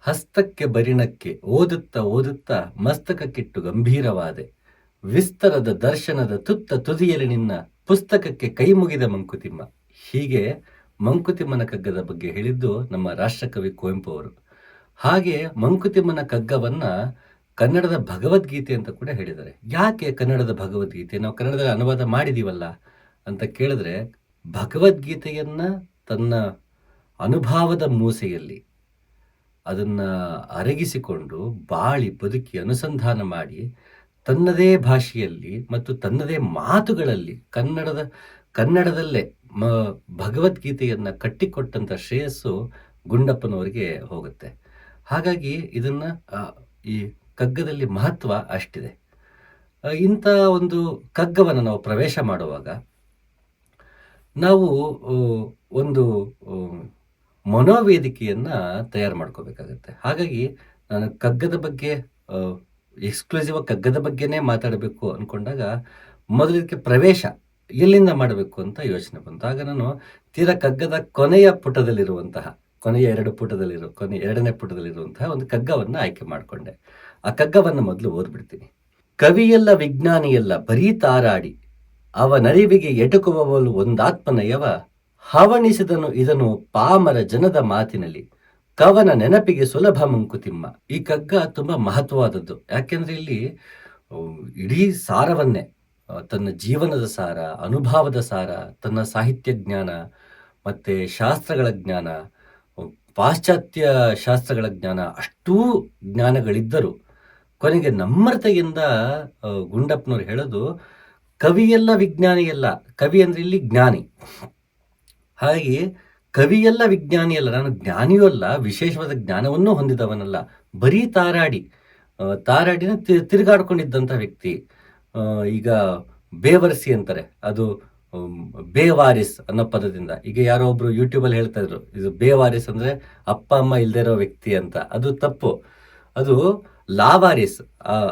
ಹಸ್ತಕ್ಕೆ ಬರಿಣಕ್ಕೆ ಓದುತ್ತಾ ಓದುತ್ತಾ ಮಸ್ತಕಕ್ಕಿಟ್ಟು ಗಂಭೀರವಾದೆ. ವಿಸ್ತರದ ದರ್ಶನದ ತುತ್ತ ತುದಿಯಲ್ಲಿ ನಿನ್ನ ಪುಸ್ತಕಕ್ಕೆ ಕೈ ಮುಗಿದ ಮಂಕುತಿಮ್ಮ. ಹೀಗೆ ಮಂಕುತಿಮ್ಮನ ಕಗ್ಗದ ಬಗ್ಗೆ ಹೇಳಿದ್ದು ನಮ್ಮ ರಾಷ್ಟ್ರಕವಿ ಕುವೆಂಪು ಅವರು ಹಾಗೆ ಮಂಕುತಿಮ್ಮನ ಕಗ್ಗವನ್ನ ಕನ್ನಡದ ಭಗವದ್ಗೀತೆ ಅಂತ ಕೂಡ ಹೇಳಿದ್ದಾರೆ. ಯಾಕೆ ಕನ್ನಡದ ಭಗವದ್ಗೀತೆ? ನಾವು ಕನ್ನಡದಲ್ಲಿ ಅನುವಾದ ಮಾಡಿದೀವಲ್ಲ ಅಂತ ಕೇಳಿದ್ರೆ ಭಗವದ್ಗೀತೆಯನ್ನ ತನ್ನ ಅನುಭಾವದ ಮೂಸೆಯಲ್ಲಿ ಅದನ್ನ ಅರಗಿಸಿಕೊಂಡು ಬಾಳಿ ಬದುಕಿ ಅನುಸಂಧಾನ ಮಾಡಿ ತನ್ನದೇ ಭಾಷೆಯಲ್ಲಿ ಮತ್ತು ತನ್ನದೇ ಮಾತುಗಳಲ್ಲಿ ಕನ್ನಡದ, ಕನ್ನಡದಲ್ಲೇ ಮ, ಭಗವದ್ಗೀತೆಯನ್ನು ಕಟ್ಟಿಕೊಟ್ಟಂತ ಶ್ರೇಯಸ್ಸು ಗುಂಡಪ್ಪನವರಿಗೆ ಹೋಗುತ್ತೆ. ಹಾಗಾಗಿ ಇದನ್ನ ಈ ಕಗ್ಗದಲ್ಲಿ ಮಹತ್ವ ಅಷ್ಟಿದೆ. ಇಂಥ ಒಂದು ಕಗ್ಗವನ್ನು ನಾವು ಪ್ರವೇಶ ಮಾಡುವಾಗ ನಾವು ಒಂದು ಮನೋವೇದಿಕೆಯನ್ನ ತಯಾರು ಮಾಡ್ಕೋಬೇಕಾಗತ್ತೆ. ಹಾಗಾಗಿ ನಾನು ಕಗ್ಗದ ಬಗ್ಗೆ ಎಕ್ಸ್ಕ್ಲೂಸಿವ್ ಕಗ್ಗದ ಬಗ್ಗೆನೇ ಮಾತಾಡಬೇಕು ಅನ್ಕೊಂಡಾಗ ಮೊದಲಿಗೆ ಪ್ರವೇಶ ಎಲ್ಲಿಂದ ಮಾಡಬೇಕು ಅಂತ ಯೋಚನೆ ಬಂತು. ಆಗ ನಾನು ತೀರಾ ಕಗ್ಗದ ಕೊನೆಯ ಪುಟದಲ್ಲಿರುವಂತಹ, ಕೊನೆಯ ಎರಡು ಪುಟದಲ್ಲಿರೋ, ಕೊನೆ ಎರಡನೇ ಪುಟದಲ್ಲಿರುವಂತಹ ಒಂದು ಕಗ್ಗವನ್ನು ಆಯ್ಕೆ ಮಾಡಿಕೊಂಡೆ. ಆ ಕಗ್ಗವನ್ನು ಮೊದಲು ಓದ್ಬಿಡ್ತೀನಿ. ಕವಿಯೆಲ್ಲ ವಿಜ್ಞಾನಿಯೆಲ್ಲ ಬರೀ ತಾರಾಡಿ, ಅವನರಿವಿಗೆ ಎಟುಕುವವಲು ಒಂದಾತ್ಮನಯವ ಹವಣಿಸಿದನು ಇದನು ಪಾಮರ ಜನದ ಮಾತಿನಲ್ಲಿ, ಕವನ ನೆನಪಿಗೆ ಸುಲಭ ಮಂಕುತಿಮ್ಮ. ಈ ಕಗ್ಗ ತುಂಬಾ ಮಹತ್ವವಾದದ್ದು. ಯಾಕೆಂದ್ರೆ ಇಲ್ಲಿ ಇಡೀ ಸಾರವನ್ನೇ ತನ್ನ ಜೀವನದ ಸಾರ, ಅನುಭವದ ಸಾರ, ತನ್ನ ಸಾಹಿತ್ಯ ಜ್ಞಾನ, ಮತ್ತೆ ಶಾಸ್ತ್ರಗಳ ಜ್ಞಾನ ಪಾಶ್ಚಾತ್ಯ ಶಾಸ್ತ್ರಗಳ ಜ್ಞಾನ, ಅಷ್ಟೂ ಜ್ಞಾನಗಳಿದ್ದರೂ, ಕೊನೆಗೆ ನಮ್ರತೆಯಿಂದ ಗುಂಡಪ್ಪನವ್ರು ಹೇಳೋದು, ಕವಿಯಲ್ಲ ವಿಜ್ಞಾನಿಯಲ್ಲ. ಕವಿ ಅಂದ್ರೆ ಇಲ್ಲಿ ಜ್ಞಾನಿ. ಹಾಗೆ ಕವಿಯಲ್ಲ ವಿಜ್ಞಾನಿಯಲ್ಲ ನಾನು ಜ್ಞಾನಿಯೂ ಅಲ್ಲ, ವಿಶೇಷವಾದ ಜ್ಞಾನವನ್ನೂ ಹೊಂದಿದವನಲ್ಲ. ಬರೀ ತಾರಾಡಿ ತಾರಾಡಿನ ತಿರುಗಾಡ್ಕೊಂಡಿದ್ದಂಥ ವ್ಯಕ್ತಿ ಈಗ ಬೇವರ್ಸಿ ಅಂತಾರೆ. ಅದು ಬೇವಾರಿಸ್ ಅನ್ನೋ ಪದದಿಂದ. ಈಗ ಯಾರೋ ಒಬ್ರು ಯೂಟ್ಯೂಬಲ್ಲಿ ಹೇಳ್ತಾ ಇದ್ರು, ಇದು ಬೇವಾರಿಸ್ ಅಂದ್ರೆ ಅಪ್ಪ, ಅಮ್ಮ ಇಲ್ದೇ ಇರೋ ವ್ಯಕ್ತಿ ಅಂತ. ಅದು ತಪ್ಪು. ಅದು ಲಾವಾರಿಸ್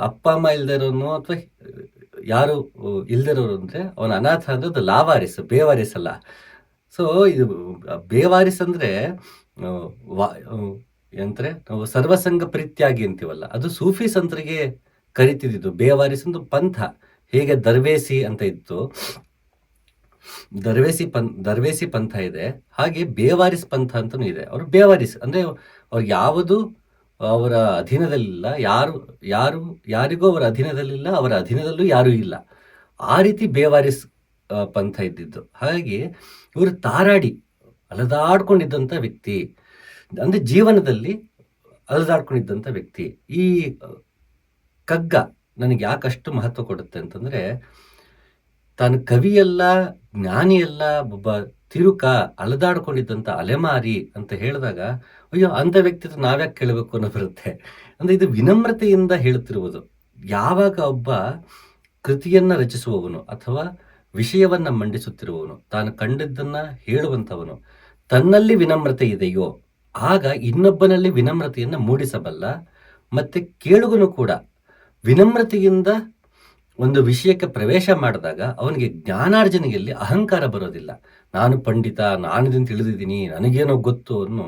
ಅಪ್ಪ, ಅಮ್ಮ ಇಲ್ದೇ ಇರೋನು ಅಥವಾ ಯಾರು ಇಲ್ದೇ ಇರೋರು ಅಂದ್ರೆ ಅವನ ಅನಾಥ ಅಂದ್ರೆ ಅದು ಲಾವಾರಿಸ್, ಬೇವಾರಿಸ್ ಅಲ್ಲ. ಸೊ ಇದು ಬೇವಾರಿಸ್ ಅಂದ್ರೆ ಏನಂತಾರೆ ನಾವು ಸರ್ವಸಂಗ ಪರಿತ್ಯಾಗಿ ಅಂತೀವಲ್ಲ, ಅದು ಸೂಫಿ ಸಂತರಿಗೆ ಕರಿತಿದ್ದು ಬೇವಾರಿಸ್ ಒಂದು ಪಂಥ, ಹೇಗೆ ದರ್ವೇಸಿ ಅಂತ ಇತ್ತು. ದರ್ವೇಸಿ ಪಂಥ ದರ್ವೇಸಿ ಪಂಥ ಇದೆ, ಹಾಗೆ ಬೇವಾರಿಸ್ ಪಂಥ ಅಂತಾನೂ ಇದೆ. ಅವರು ಬೇವಾರಿಸ್, ಅಂದ್ರೆ ಅವ್ರು ಯಾವುದು ಅವರ ಅಧೀನದಲ್ಲಿಲ್ಲ, ಯಾರು ಯಾರು, ಯಾರಿಗೂ ಅವರ ಅಧೀನದಲ್ಲಿಲ್ಲ, ಅವರ ಅಧೀನದಲ್ಲೂ ಯಾರೂ ಇಲ್ಲ. ಆ ರೀತಿ ಬೇವಾರಿಸ್ ಪಂಥ ಇದ್ದಿದ್ದು. ಹಾಗಾಗಿ ಇವರು ತಾರಾಡಿ ಅಲದಾಡ್ಕೊಂಡಿದ್ದಂಥ ವ್ಯಕ್ತಿ, ಅಂದರೆ ಜೀವನದಲ್ಲಿ ಅಲದಾಡ್ಕೊಂಡಿದ್ದಂಥ ವ್ಯಕ್ತಿ. ಈ, ಕಗ್ಗ ನನಗೆ ಯಾಕಷ್ಟು ಮಹತ್ವ ಕೊಡುತ್ತೆ ಅಂತಂದರೆ, ತಾನು ಕವಿಯಲ್ಲ, ಜ್ಞಾನಿಯಲ್ಲ, ಒಬ್ಬ ತಿರುಕ ಅಲದಾಡ್ಕೊಂಡಿದ್ದಂಥ ಅಲೆಮಾರಿ ಅಂತ ಹೇಳಿದಾಗ, ಅಯ್ಯೋ, ಅಂಥ ವ್ಯಕ್ತಿ ನಾವ್ಯಾಕೆ ಕೇಳಬೇಕು ಅನ್ನೋ ಬರುತ್ತೆ. ಅಂದರೆ ಇದು ವಿನಮ್ರತೆಯಿಂದ ಹೇಳುತ್ತಿರುವುದು. ಯಾವಾಗ ಒಬ್ಬ ಕೃತಿಯನ್ನು ರಚಿಸುವವನು ಅಥವಾ ವಿಷಯವನ್ನ ಮಂಡಿಸುತ್ತಿರುವವನು, ತಾನು ಕಂಡದ್ದನ್ನ ಹೇಳುವಂಥವನು, ತನ್ನಲ್ಲಿ ವಿನಮ್ರತೆ ಇದೆಯೋ, ಆಗ ಇನ್ನೊಬ್ಬನಲ್ಲಿ ವಿನಮ್ರತೆಯನ್ನು ಮೂಡಿಸಬಲ್ಲ, ಮತ್ತೆ ಕೇಳುಗನು ಕೂಡ ವಿನಮ್ರತೆಯಿಂದ ಒಂದು ವಿಷಯಕ್ಕೆ ಪ್ರವೇಶ ಮಾಡಿದಾಗ ಅವನಿಗೆ ಜ್ಞಾನಾರ್ಜನೆಯಲ್ಲಿ ಅಹಂಕಾರ ಬರೋದಿಲ್ಲ. ನಾನು ಪಂಡಿತ, ನಾನು ಇದನ್ನು ತಿಳಿದಿದ್ದೀನಿ, ನನಗೇನೋ ಗೊತ್ತು ಅನ್ನೋ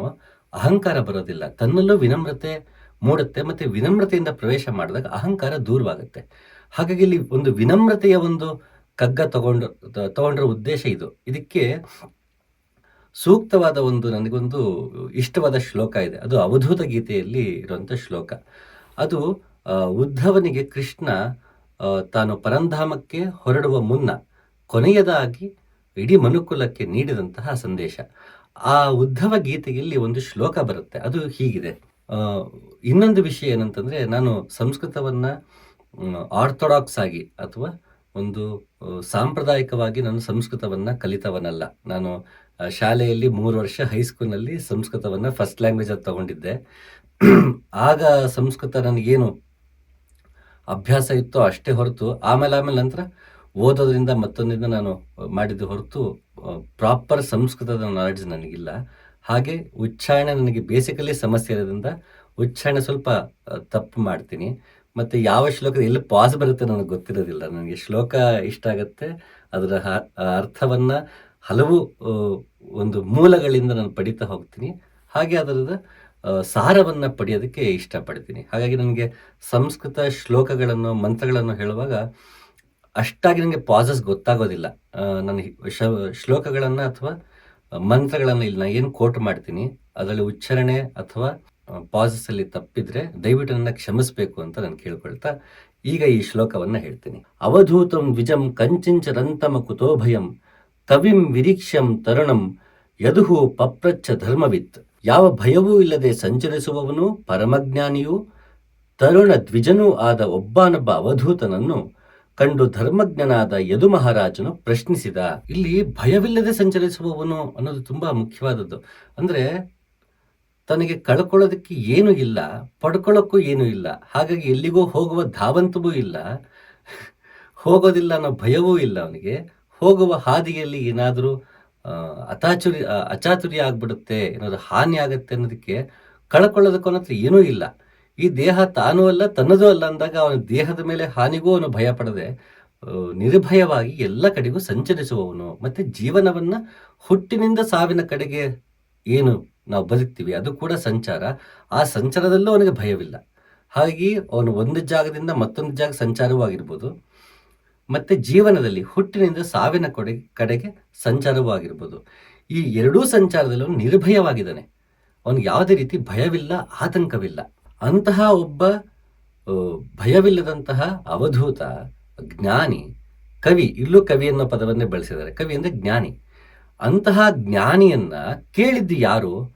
ಅಹಂಕಾರ ಬರೋದಿಲ್ಲ. ತನ್ನಲ್ಲೂ ವಿನಮ್ರತೆ ಮೂಡುತ್ತೆ, ಮತ್ತೆ ವಿನಮ್ರತೆಯಿಂದ ಪ್ರವೇಶ ಮಾಡಿದಾಗ ಅಹಂಕಾರ ದೂರವಾಗುತ್ತೆ. ಹಾಗಾಗಿ ಇಲ್ಲಿ ಒಂದು ವಿನಮ್ರತೆಯ ಒಂದು ಕಗ್ಗ ತಗೊಂಡು ತಗೊಂಡಿರೋ ಉದ್ದೇಶ ಇದು. ಇದಕ್ಕೆ ಸೂಕ್ತವಾದ ಒಂದು ನನಗೊಂದು ಇಷ್ಟವಾದ ಶ್ಲೋಕ ಇದೆ. ಅದು ಅವಧೂತ ಗೀತೆಯಲ್ಲಿ ಇರುವಂತ ಶ್ಲೋಕ. ಅದು ಉದ್ಧವನಿಗೆ ಕೃಷ್ಣ ತಾನು ಪರಂಧಾಮಕ್ಕೆ ಹೊರಡುವ ಮುನ್ನ ಕೊನೆಯದಾಗಿ ಇಡೀ ಮನುಕುಲಕ್ಕೆ ನೀಡಿದಂತಹ ಸಂದೇಶ. ಆ ಉದ್ಧವ ಗೀತೆಯಲ್ಲಿ ಒಂದು ಶ್ಲೋಕ ಬರುತ್ತೆ. ಅದು ಹೀಗಿದೆ. ಇನ್ನೊಂದು ವಿಷಯ ಏನಂತಂದ್ರೆ, ನಾನು ಸಂಸ್ಕೃತವನ್ನ ಆರ್ಥೋಡಾಕ್ಸ್ ಆಗಿ ಅಥವಾ ಒಂದು ಸಾಂಪ್ರದಾಯಿಕವಾಗಿ ನಾನು ಸಂಸ್ಕೃತವನ್ನ ಕಲಿತವನಲ್ಲ. ನಾನು ಶಾಲೆಯಲ್ಲಿ ಮೂರು ವರ್ಷ ಹೈಸ್ಕೂಲ್ನಲ್ಲಿ ಸಂಸ್ಕೃತವನ್ನ ಫಸ್ಟ್ ಲ್ಯಾಂಗ್ವೇಜ್ ಆಗಿ ತಗೊಂಡಿದ್ದೆ. ಆಗ ಸಂಸ್ಕೃತ ನನಗೇನು ಅಭ್ಯಾಸ ಇತ್ತು ಅಷ್ಟೇ ಹೊರತು, ಆಮೇಲೆ ಆಮೇಲೆ ನಂತರ ಓದೋದ್ರಿಂದ ಮತ್ತೊಂದರಿಂದ ನಾನು ಮಾಡಿದ್ದು ಹೊರತು ಪ್ರಾಪರ್ ಸಂಸ್ಕೃತದ ನಾಲೆಡ್ಜ್ ನನಗಿಲ್ಲ. ಹಾಗೆ ಉಚ್ಚಾರಣೆ ನನಗೆ ಬೇಸಿಕಲಿ ಸಮಸ್ಯೆ ಇರೋದ್ರಿಂದ ಉಚ್ಚಾರಣೆ ಸ್ವಲ್ಪ ತಪ್ಪು ಮಾಡ್ತೀನಿ. ಮತ್ತೆ ಯಾವ ಶ್ಲೋಕ ಎಲ್ಲಿ ಪಾಸ್ ಬರುತ್ತೆ ನನಗೆ ಗೊತ್ತಿರೋದಿಲ್ಲ. ನನಗೆ ಶ್ಲೋಕ ಇಷ್ಟ ಆಗುತ್ತೆ. ಅದರ ಅರ್ಥವನ್ನು ಹಲವು ಒಂದು ಮೂಲಗಳಿಂದ ನಾನು ಪಡಿತಾ ಹೋಗ್ತೀನಿ. ಹಾಗೆ ಅದರದ ಸಾರವನ್ನು ಪಡೆಯೋದಕ್ಕೆ ಇಷ್ಟಪಡ್ತೀನಿ. ಹಾಗಾಗಿ ನನಗೆ ಸಂಸ್ಕೃತ ಶ್ಲೋಕಗಳನ್ನು, ಮಂತ್ರಗಳನ್ನು ಹೇಳುವಾಗ ಅಷ್ಟಾಗಿ ನನಗೆ ಪಾಸಸ್ ಗೊತ್ತಾಗೋದಿಲ್ಲ. ನಾನು ಶ್ಲೋಕಗಳನ್ನ ಅಥವಾ ಮಂತ್ರಗಳನ್ನು ಇಲ್ಲಿ ನಾನು ಏನು ಕೋಟ್ ಮಾಡ್ತೀನಿ, ಅದರಲ್ಲಿ ಉಚ್ಚಾರಣೆ ಅಥವಾ ಪಾಸಸ್ ಅಲ್ಲಿ ತಪ್ಪಿದ್ರೆ ದಯವಿಟ್ಟು ನನ್ನ ಕ್ಷಮಿಸಬೇಕು ಅಂತ ನಾನು ಕೇಳ್ಕೊಳ್ತಾ ಈಗ ಈ ಶ್ಲೋಕವನ್ನ ಹೇಳ್ತೀನಿ. ಅವಧೂತಂ ದ್ವಿಜಂ ಕಂಚಿಂಚರಂತಮ ಕುತೋ ಭಯಂ ಕವಿಂ ವಿರೀಕ್ಷ್ಯಂ ತರುಣಂ ಯದುಹು ಪಪ್ರಚ್ಛ ಧರ್ಮವಿತ್. ಯಾವ ಭಯವೂ ಇಲ್ಲದೆ ಸಂಚರಿಸುವವನು ಪರಮಜ್ಞಾನಿಯೂ ತರುಣ ದ್ವಿಜನೂ ಆದ ಒಬ್ಬನೊಬ್ಬ ಅವಧೂತನನ್ನು ಕಂಡು ಧರ್ಮಜ್ಞನಾದ ಯದು ಮಹಾರಾಜನು ಪ್ರಶ್ನಿಸಿದ. ಇಲ್ಲಿ ಭಯವಿಲ್ಲದೆ ಸಂಚರಿಸುವವನು ಅನ್ನೋದು ತುಂಬಾ ಮುಖ್ಯವಾದದ್ದು. ಅಂದ್ರೆ ತನಗೆ ಕಳ್ಕೊಳ್ಳೋದಕ್ಕೆ ಏನೂ ಇಲ್ಲ, ಪಡ್ಕೊಳ್ಳೋಕ್ಕೂ ಏನೂ ಇಲ್ಲ. ಹಾಗಾಗಿ ಎಲ್ಲಿಗೋ ಹೋಗುವ ಧಾವಂತವೂ ಇಲ್ಲ. ಹೋಗೋದಿಲ್ಲ ಅನ್ನೋ ಭಯವೂ ಇಲ್ಲ ಅವನಿಗೆ. ಹೋಗುವ ಹಾದಿಯಲ್ಲಿ ಏನಾದರೂ ಅತಾಚುರಿ ಅಚಾತುರಿ ಅಚಾತುರ್ಯ ಆಗ್ಬಿಡುತ್ತೆ, ಏನಾದ್ರು ಹಾನಿ ಆಗುತ್ತೆ ಅನ್ನೋದಕ್ಕೆ ಕಳ್ಕೊಳ್ಳೋದಕ್ಕೂ ಅನ್ನೋದು ಏನೂ ಇಲ್ಲ. ಈ ದೇಹ ತಾನೂ ಅಲ್ಲ, ತನ್ನದೂ ಅಲ್ಲ ಅಂದಾಗ ಅವನ ದೇಹದ ಮೇಲೆ ಹಾನಿಗೂ ಅವನು ಭಯ ಪಡದೆ ನಿರ್ಭಯವಾಗಿ ಎಲ್ಲ ಕಡೆಗೂ ಸಂಚರಿಸುವವನು. ಮತ್ತೆ ಜೀವನವನ್ನ ಹುಟ್ಟಿನಿಂದ ಸಾವಿನ ಕಡೆಗೆ ಏನು ನಾವು ಬದುಕ್ತೀವಿ, ಅದು ಕೂಡ ಸಂಚಾರ. ಆ ಸಂಚಾರದಲ್ಲೂ ಅವನಿಗೆ ಭಯವಿಲ್ಲ. ಹಾಗಾಗಿ ಅವನು ಒಂದು ಜಾಗದಿಂದ ಮತ್ತೊಂದು ಜಾಗ ಸಂಚಾರವೂ ಆಗಿರ್ಬೋದು ಮತ್ತೆ ಜೀವನದಲ್ಲಿ ಹುಟ್ಟಿನಿಂದ ಸಾವಿನ ಕೊಡೆ, ಕಡೆಗೆ ಸಂಚಾರವೂ ಆಗಿರ್ಬೋದು ಈ ಎರಡೂ ಸಂಚಾರದಲ್ಲಿ ನಿರ್ಭಯವಾಗಿದ್ದಾನೆ. ಅವನಿಗೆ ಯಾವುದೇ ರೀತಿ ಭಯವಿಲ್ಲ, ಆತಂಕವಿಲ್ಲ. ಅಂತಹ ಒಬ್ಬ ಭಯವಿಲ್ಲದಂತಹ ಅವಧೂತ, ಜ್ಞಾನಿ, ಕವಿ, ಇಲ್ಲೂ ಕವಿ ಅನ್ನೋ ಪದವನ್ನೇ ಬಳಸಿದ್ದಾರೆ. ಕವಿ ಅಂದರೆ ಜ್ಞಾನಿ. ಅಂತಹ ಜ್ಞಾನಿಯನ್ನ ಕೇಳಿದ್ದು ಯಾರು?